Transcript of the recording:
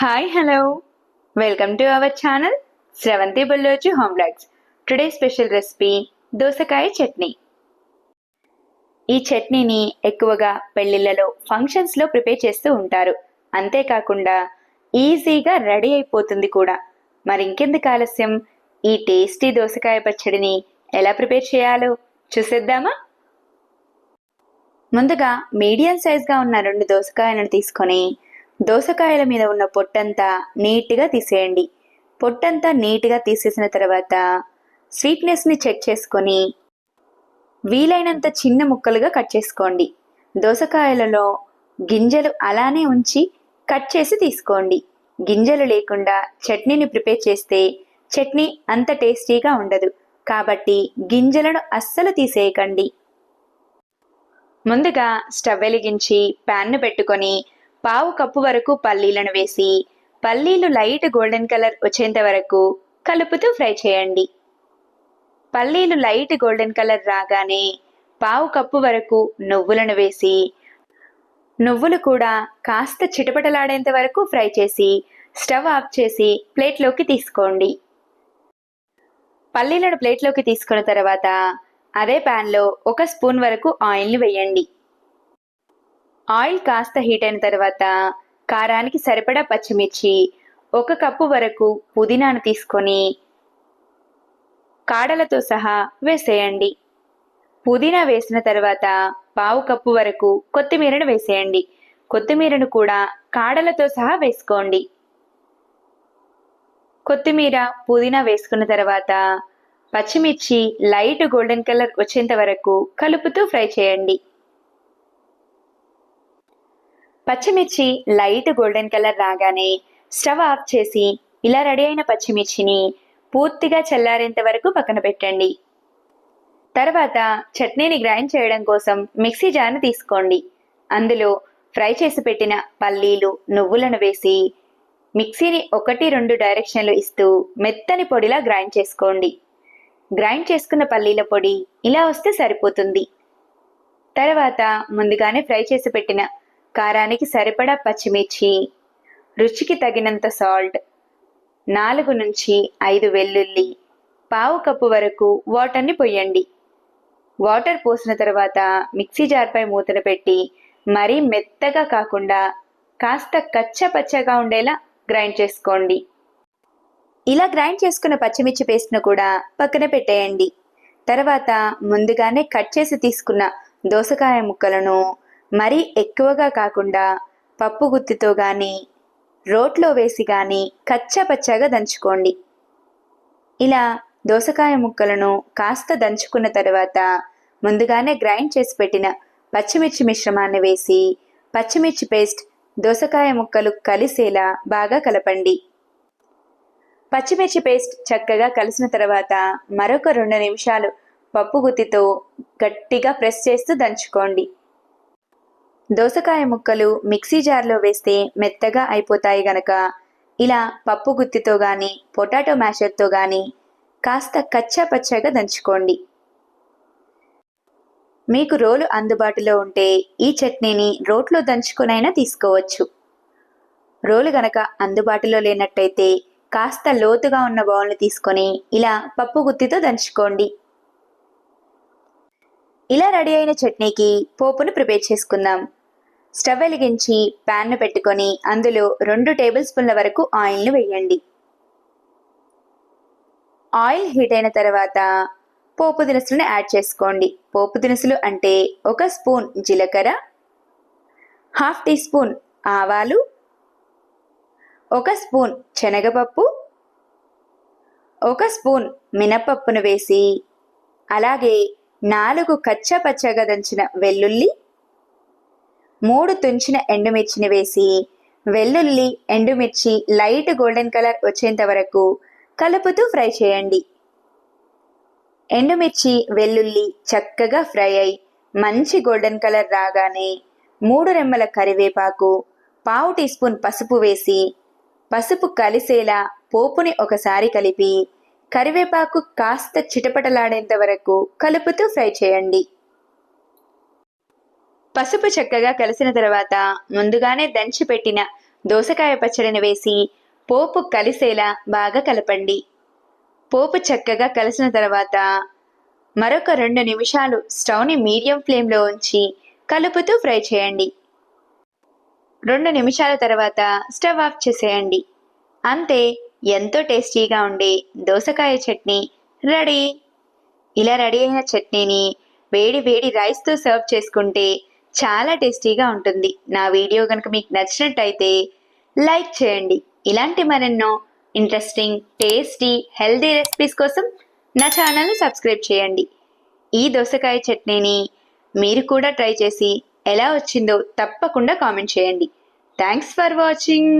Hi hello welcome to our channel Sravanthi బుల్లోచి home blogs today special recipe దోసకాయ చట్నీ. ఈ చట్నీని ఎక్కువగా పెళ్ళిళ్ళలో ఫంక్షన్స్లో ప్రిపేర్ చేస్తూ ఉంటారు. అంతేకాకుండా ఈజీగా రెడీ అయిపోతుంది కూడా. మరింకెందుకు ఆలస్యం? ఈ టేస్టీ దోసకాయ పచ్చడిని ఎలా ప్రిపేర్ చేయాలో చూసేద్దామా? ముందుగా మీడియం సైజ్గా ఉన్న రెండు దోసకాయలను తీసుకొని దోసకాయల మీద ఉన్న పొట్టంతా నీట్గా తీసేయండి. పొట్టంతా నీట్గా తీసేసిన తర్వాత స్వీట్నెస్ని చెక్ చేసుకొని వీలైనంత చిన్న ముక్కలుగా కట్ చేసుకోండి. దోసకాయలలో గింజలు అలానే ఉంచి కట్ చేసి తీసుకోండి. గింజలు లేకుండా చట్నీని ప్రిపేర్ చేస్తే చట్నీ అంత టేస్టీగా ఉండదు. కాబట్టి గింజలను అస్సలు తీసేయకండి. ముందుగా స్టవ్ వెలిగించి ప్యాన్ను పెట్టుకొని పావు కప్పు వరకు పల్లీలను వేసి పల్లీలు లైట్ గోల్డెన్ కలర్ వచ్చేంత వరకు కలుపుతూ ఫ్రై చేయండి. పల్లీలు లైట్ గోల్డెన్ కలర్ రాగానే పావు కప్పు వరకు నువ్వులను వేసి నువ్వులు కూడా కాస్త చిటపటలాడేంత వరకు ఫ్రై చేసి స్టవ్ ఆఫ్ చేసి ప్లేట్లోకి తీసుకోండి. పల్లీలను ప్లేట్లోకి తీసుకున్న తర్వాత అదే ప్యాన్లో ఒక స్పూన్ వరకు ఆయిల్ని వేయండి. ఆయిల్ కాస్త హీట్ అయిన తర్వాత కారానికి సరిపడా పచ్చిమిర్చి ఒక కప్పు వరకు పుదీనాను తీసుకొని కాడలతో సహా వేసేయండి. పుదీనా వేసిన తర్వాత పావు కప్పు వరకు కొత్తిమీరను వేసేయండి. కొత్తిమీరను కూడా కాడలతో సహా వేసుకోండి. కొత్తిమీర పుదీనా వేసుకున్న తర్వాత పచ్చిమిర్చి లైట్ గోల్డెన్ కలర్ వచ్చేంత వరకు కలుపుతూ ఫ్రై చేయండి. పచ్చిమిర్చి లైట్ గోల్డెన్ కలర్ రాగానే స్టవ్ ఆఫ్ చేసి ఇలా రెడీ అయిన పచ్చిమిర్చిని పూర్తిగా చల్లారేంత వరకు పక్కన పెట్టండి. తర్వాత చట్నీని గ్రైండ్ చేయడం కోసం మిక్సీ జార్ని తీసుకోండి. అందులో ఫ్రై చేసి పెట్టిన పల్లీలు నువ్వులను వేసి మిక్సీని ఒకటి రెండు డైరెక్షన్లు ఇస్తూ మెత్తని పొడిలా గ్రైండ్ చేసుకోండి. గ్రైండ్ చేసుకున్న పల్లీల పొడి ఇలా వస్తే సరిపోతుంది. తర్వాత ముందుగానే ఫ్రై చేసి పెట్టిన కారానికి సరిపడా పచ్చిమిర్చి రుచికి తగినంత సాల్ట్ నాలుగు నుంచి ఐదు వెల్లుల్లి పావు కప్పు వరకు వాటర్ని పొయ్యండి. వాటర్ పోసిన తర్వాత మిక్సీ జార్పై మూతను పెట్టి మరీ మెత్తగా కాకుండా కాస్త కచ్చపచ్చగా ఉండేలా గ్రైండ్ చేసుకోండి. ఇలా గ్రైండ్ చేసుకున్న పచ్చిమిర్చి పేస్ట్ను కూడా పక్కన పెట్టేయండి. తర్వాత ముందుగానే కట్ చేసి తీసుకున్న దోసకాయ ముక్కలను మరీ ఎక్కువగా కాకుండా పప్పు గుత్తితో కానీ రోట్లో వేసి కానీ కచ్చా పచ్చాగా దంచుకోండి. ఇలా దోసకాయ ముక్కలను కాస్త దంచుకున్న తర్వాత ముందుగానే గ్రైండ్ చేసి పెట్టిన పచ్చిమిర్చి మిశ్రమాన్ని వేసి పచ్చిమిర్చి పేస్ట్ దోసకాయ ముక్కలు కలిసేలా బాగా కలపండి. పచ్చిమిర్చి పేస్ట్ చక్కగా కలిసిన తర్వాత మరొక రెండు నిమిషాలు పప్పు గుత్తితో గట్టిగా ప్రెస్ చేస్తూ దంచుకోండి. దోసకాయ ముక్కలు మిక్సీ జార్లో వేస్తే మెత్తగా అయిపోతాయి గనక. ఇలా పప్పు గుత్తితో కానీ పొటాటో మ్యాషర్తో కానీ కాస్త కచ్చా పచ్చగా దంచుకోండి. మీకు రోలు అందుబాటులో ఉంటే ఈ చట్నీని రోట్లో దంచుకునైనా తీసుకోవచ్చు. రోలు గనక అందుబాటులో లేనట్టయితే కాస్త లోతుగా ఉన్న బౌల్ని తీసుకొని ఇలా పప్పు గుత్తితో దంచుకోండి. ఇలా రెడీ అయిన చట్నీకి పోపును ప్రిపేర్ చేసుకుందాం. స్టవ్ వెలిగించి ప్యాన్ను పెట్టుకొని అందులో రెండు టేబుల్ స్పూన్ల వరకు ఆయిల్ను వేయండి. ఆయిల్ హీట్ అయిన తర్వాత పోపు దినుసులను యాడ్ చేసుకోండి. పోపు దినుసులు అంటే ఒక స్పూన్ జీలకర్ర హాఫ్ టీ స్పూన్ ఆవాలు ఒక స్పూన్ శనగపప్పు ఒక స్పూన్ మినపప్పును వేసి అలాగే నాలుగు కచ్చా పచ్చగా దంచిన వెల్లుల్లి మూడు తుంచిన ఎండుమిర్చిని వేసి వెల్లుల్లి ఎండుమిర్చి లైట్ గోల్డెన్ కలర్ వచ్చేంత వరకు కలుపుతూ ఫ్రై చేయండి. ఎండుమిర్చి వెల్లుల్లి చక్కగా ఫ్రై అయి మంచి గోల్డెన్ కలర్ రాగానే మూడు రెమ్మల కరివేపాకు పావు టీ స్పూన్ పసుపు వేసి పసుపు కలిసేలా పోపుని ఒకసారి కలిపి కరివేపాకు కాస్త చిటపటలాడేంత వరకు కలుపుతూ ఫ్రై చేయండి. పసుపు చక్కగా కలిసిన తర్వాత ముందుగానే దంచి పెట్టిన దోసకాయ పచ్చడిని వేసి పోపు కలిసేలా బాగా కలపండి. పోపు చక్కగా కలిసిన తర్వాత మరొక రెండు నిమిషాలు స్టవ్ని మీడియం ఫ్లేమ్లో ఉంచి కలుపుతూ ఫ్రై చేయండి. రెండు నిమిషాల తర్వాత స్టవ్ ఆఫ్ చేసేయండి. అంతే ఎంతో టేస్టీగా ఉండే దోసకాయ చట్నీ రెడీ. ఇలా రెడీ అయిన చట్నీని వేడి వేడి రైస్తో సర్వ్ చేసుకుంటే చాలా టేస్టీగా ఉంటుంది. నా వీడియో కనుక మీకు నచ్చినట్టయితే లైక్ చేయండి. ఇలాంటి మరెన్నో ఇంట్రెస్టింగ్ టేస్టీ హెల్దీ రెసిపీస్ కోసం నా ఛానల్ని సబ్స్క్రైబ్ చేయండి. ఈ దోసకాయ చట్నీని మీరు కూడా ట్రై చేసి ఎలా వచ్చిందో తప్పకుండా కామెంట్ చేయండి. Thanks for watching.